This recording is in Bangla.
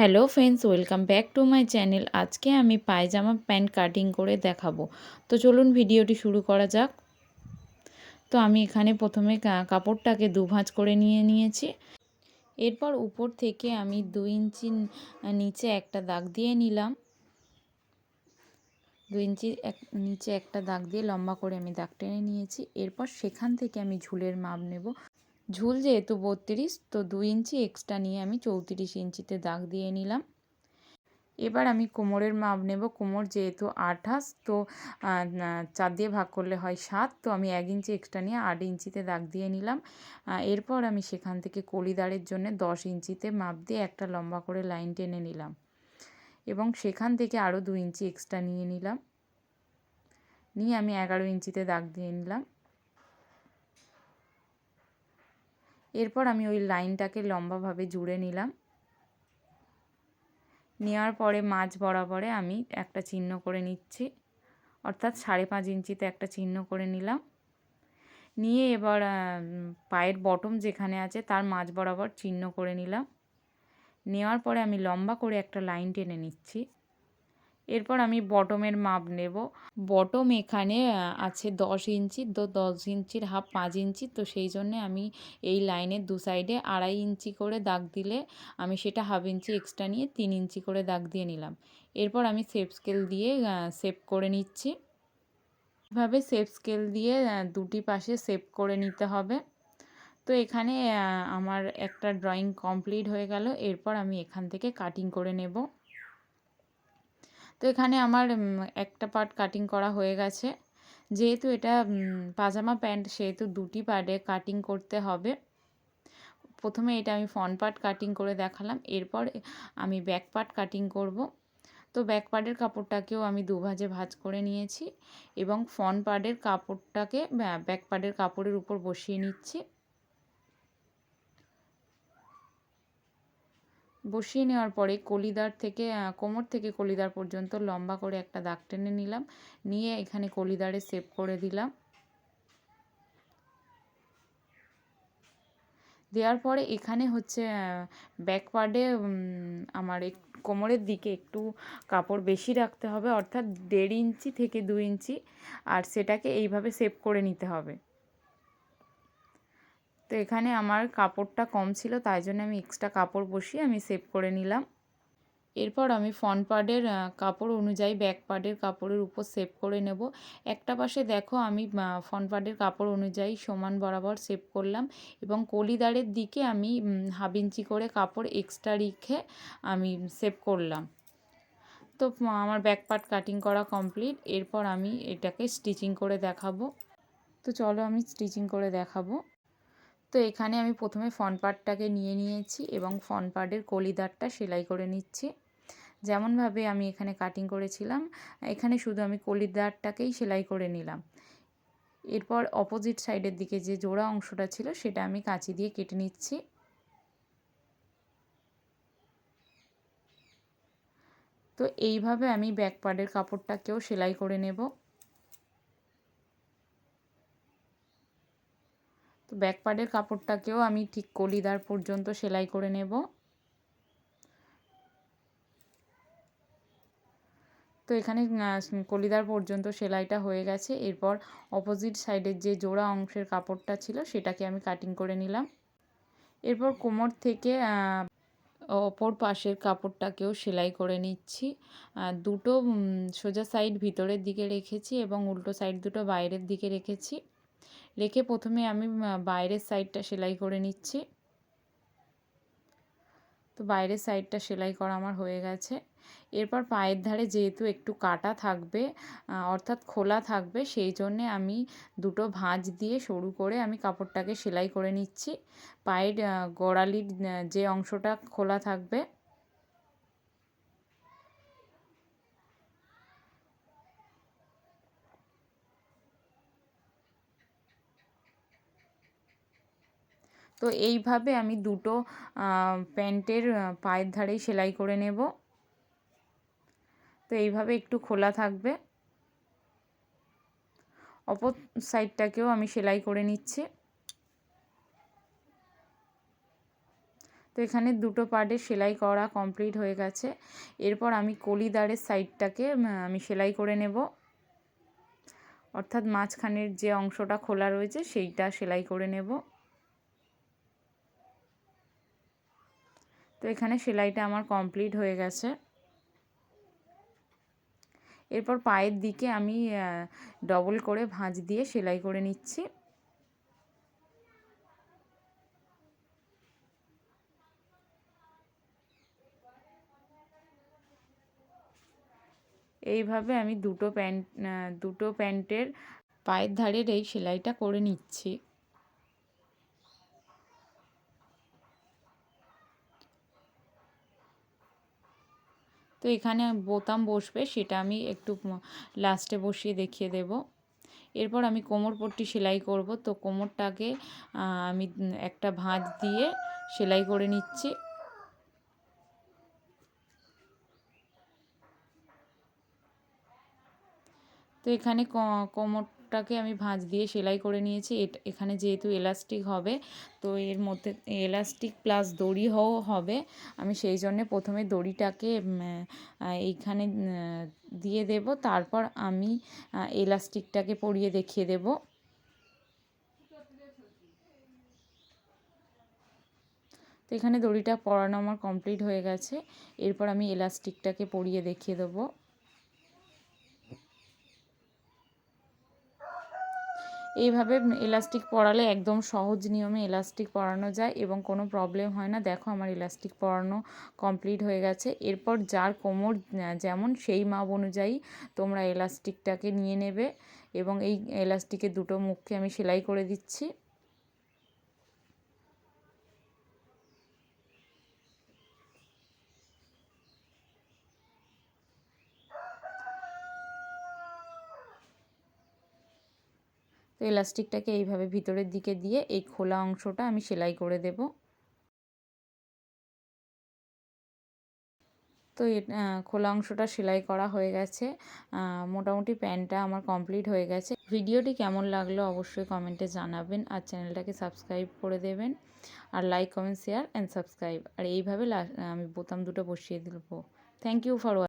Hello friends, welcome back to my channel. আজকে আমি পায়জামা প্যান্ট কাটিং করে দেখাবো। তো চলুন ভিডিওটি শুরু করা যাক। তো আমি এখানে প্রথমে কাপড়টাকে দুভাঁজ করে নিয়ে নিয়েছি। এরপর উপর থেকে আমি দু ইঞ্চি নিচে একটা দাগ দিয়ে নিলাম। দু ইঞ্চি এক, নিচে একটা দাগ দিয়ে লম্বা করে আমি দাগ টেনে নিয়েছি। এরপর সেখান থেকে আমি ঝুলের মাপ নেব। ঝুল যেহেতু বত্রিশ, তো দু ইঞ্চি এক্সট্রা নিয়ে আমি চৌত্রিশ ইঞ্চিতে দাগ দিয়ে নিলাম। এবার আমি কোমরের মাপ নেব। কোমর যেহেতু আঠাশ, তো চার দিয়ে ভাগ করলে হয় সাত, তো আমি এক ইঞ্চি এক্সট্রা নিয়ে আট ইঞ্চিতে দাগ দিয়ে নিলাম। এরপর আমি সেখান থেকে কলিদারের জন্য দশ ইঞ্চিতে মাপ দিয়ে একটা লম্বা করে লাইন টেনে নিলাম এবং সেখান থেকে আরও দু ইঞ্চি এক্সট্রা নিয়ে নিলাম। নিয়ে আমি এগারো ইঞ্চিতে দাগ দিয়ে নিলাম। এরপর আমি ওই লাইনটাকে লম্বাভাবে জুড়ে নিলাম। নেওয়ার পরে মাঝ বরাবরে আমি একটা চিহ্ন করে নিচ্ছি। অর্থাৎ সাড়ে পাঁচ ইঞ্চিতে একটা চিহ্ন করে নিলাম। নিয়ে এবার পায়ের বটম যেখানে আছে তার মাঝ বরাবর চিহ্ন করে নিলাম। নেওয়ার পরে আমি লম্বা করে একটা লাইন টেনে নিচ্ছি। এরপর আমি বটমের মাপ নেব। বটম এখানে আছে দশ ইঞ্চি, তো দশ ইঞ্চির হাফ পাঁচ ইঞ্চি, তো সেই জন্যে আমি এই লাইনের দু সাইডে আড়াই ইঞ্চি করে দাগ দিলে আমি সেটা হাফ ইঞ্চি এক্সট্রা নিয়ে তিন ইঞ্চি করে দাগ দিয়ে নিলাম। এরপর আমি সেপ স্কেল দিয়ে সেপ করে নিচ্ছি। এভাবে সেপ স্কেল দিয়ে দুটি পাশে সেপ করে নিতে হবে। তো এখানে আমার একটা ড্রয়িং কমপ্লিট হয়ে গেল। এরপর আমি এখান থেকে কাটিং করে নেব। তো এখানে আমার একটা পার্ট কাটিং করা হয়ে গেছে। যেহেতু এটা পাজামা প্যান্ট, সেহেতু দুটি পার্টে কাটিং করতে হবে। প্রথমে এটা আমি ফ্রন্ট পার্ট কাটিং করে দেখালাম, এরপর আমি ব্যাক পার্ট কাটিং করব। তো ব্যাক পার্টের কাপড়টাকেও আমি দুভাজে ভাজ করে নিয়েছি এবং ফ্রন্ট পার্টের কাপড়টাকে ব্যাক পার্টের কাপড়ের উপর বসিয়ে নিচ্ছি। বসিয়ে নেওয়ার পরে কলিদার থেকে কোমর থেকে কলিদার পর্যন্ত লম্বা করে একটা দাগ টেনে নিলাম। নিয়ে এখানে কলিদারে সেভ করে দিলাম। দেওয়ার পরে এখানে হচ্ছে ব্যাক পার্টে আমার এক, কোমরের দিকে একটু কাপড় বেশি রাখতে হবে, অর্থাৎ দেড় ইঞ্চি থেকে দু ইঞ্চি, আর সেটাকে এইভাবে সেভ করে নিতে হবে। তো এখানে আমার কাপড়টা কম ছিল, তাই জন্য আমি এক্সট্রা কাপড় বসিয়ে আমি সেভ করে নিলাম। এরপর আমি ফ্রন্ট পার্টের কাপড় অনুযায়ী ব্যাক পার্টের কাপড়ের উপর সেভ করে নেব। একটা পাশে দেখো আমি ফ্রন্ট পার্টের কাপড় অনুযায়ী সমান বরাবর সেভ করলাম এবং কলিদারের দিকে আমি হাফ ইঞ্চি করে কাপড় এক্সট্রা রেখে আমি সেভ করলাম। তো আমার ব্যাক পার্ট কাটিং করা কমপ্লিট এরপর আমি এটাকে স্টিচিং করে দেখাবো। তো চলো আমি স্টিচিং করে দেখাবো। তো এখানে আমি প্রথমে ফন পার্টটাকে নিয়ে নিয়েছি এবং ফন পার্টের কলিদারটা সেলাই করে নিচ্ছি। যেমনভাবে আমি এখানে কাটিং করেছিলাম, এখানে শুধু আমি কলিদারটাকেই সেলাই করে নিলাম। এরপর অপোজিট সাইডের দিকে যে জোড়া অংশটা ছিল, সেটা আমি কাঁচি দিয়ে কেটে নিচ্ছি। তো এইভাবে আমি ব্যাক পার্টের কাপড়টাকেও সেলাই করে নেব। ব্যাক পার্টের কাপড়টাকেও আমি ঠিক কলিদার পর্যন্ত সেলাই করে নেব। তো এখানে কলিদার পর্যন্ত সেলাইটা হয়ে গেছে। এরপর অপোজিট সাইডের যে জোড়া অংশের কাপড়টা ছিল, সেটাকে আমি কাটিং করে নিলাম। এরপর কোমর থেকে অপর পাশের কাপড়টাকেও সেলাই করে নিচ্ছি। দুটো সোজা সাইড ভিতরের দিকে রেখেছি এবং উল্টো সাইড দুটো বাইরের দিকে রেখেছি। রেখে প্রথমে আমি বাইরের সাইডটা সেলাই করে নিচ্ছি। তো বাইরের সাইডটা সেলাই করা আমার হয়ে গেছে। এরপর পায়ের ধারে যেহেতু একটু কাটা থাকবে অর্থাৎ খোলা থাকবে, সেই জন্যে আমি দুটো ভাঁজ দিয়ে সরু করে আমি কাপড়টাকে সেলাই করে নিচ্ছি। পায়ের গোড়ালির যে অংশটা খোলা থাকবে তো এইভাবে আমি দুটো প্যান্টের পায়ের ধারেই সেলাই করে নেব। তো এইভাবে একটু খোলা থাকবে। অপর সাইডটাকেও আমি সেলাই করে নিচ্ছি। তো এখানে দুটো পার্টে সেলাই করা কমপ্লিট হয়ে গেছে। এরপর আমি কলিদারের সাইডটাকে আমি সেলাই করে নেব। অর্থাৎ মাঝখানের যে অংশটা খোলা রয়েছে, সেইটা সেলাই করে নেব। তো এখানে সেলাইটা আমার কমপ্লিট হয়ে গেছে। এরপর পায়ের দিকে আমি ডবল করে ভাঁজ দিয়ে সেলাই করে নিচ্ছি। এইভাবে আমি দুটো প্যান্ট দুটো প্যান্টের পায়ের ধারের এই সেলাইটা করে নিচ্ছি। তো এখানে বোতাম বসবে, সেটা আমি একটু লাস্টে বসিয়ে দেখিয়ে দেব। এরপর আমি কোমর পট্টি সেলাই করব, তো কোমরটাকে আমি একটা ভাঁজ দিয়ে সেলাই করে নিচ্ছি। তো এখানে কোমরটাকে আমি ভাঁজ দিয়ে সেলাই করে নিয়েছি। এখানে যেহেতু এলাস্টিক হবে, তো এর মধ্যে এলাস্টিক প্লাস দড়িও হবে। আমি সেই জন্যে প্রথমে দড়িটাকে এইখানে দিয়ে দেব। তারপর আমি এলাস্টিকটাকে পরিয়ে দেখিয়ে দেব। তো এখানে দড়িটা পরানো আমার কমপ্লিট হয়ে গেছে। এরপর আমি এলাস্টিকটাকে পরিয়ে দেখিয়ে দেবো। এইভাবে এলাস্টিক পরালে একদম সহজ নিয়মে এলাস্টিক পরানো যায় এবং কোনো প্রবলেম হয় না। দেখো আমার এলাস্টিক পরানো কমপ্লিট হয়ে গেছে। এরপর যার কোমর যেমন সেই মাপ অনুযায়ী তোমরা এলাস্টিকটাকে নিয়ে নেবে এবং এই এলাস্টিকের দুটো মুখকে আমি সেলাই করে দিচ্ছি। তো এলাস্টিকটাকে এইভাবে ভিতরের দিকে দিয়ে এই খোলা অংশটা আমি সেলাই করে দেব। তো খোলা অংশটা সেলাই করা হয়ে গেছে। মোটামুটি প্যান্টটা আমার কমপ্লিট হয়ে গেছে। ভিডিওটি কেমন লাগল অবশ্যই কমেন্টে জানাবেন আর চ্যানেলটাকে সাবস্ক্রাইব করে দেবেন। আর like, comment, share and subscribe আর এইভাবে আমি বোতাম দুটো বসিয়ে দেবো। Thank you for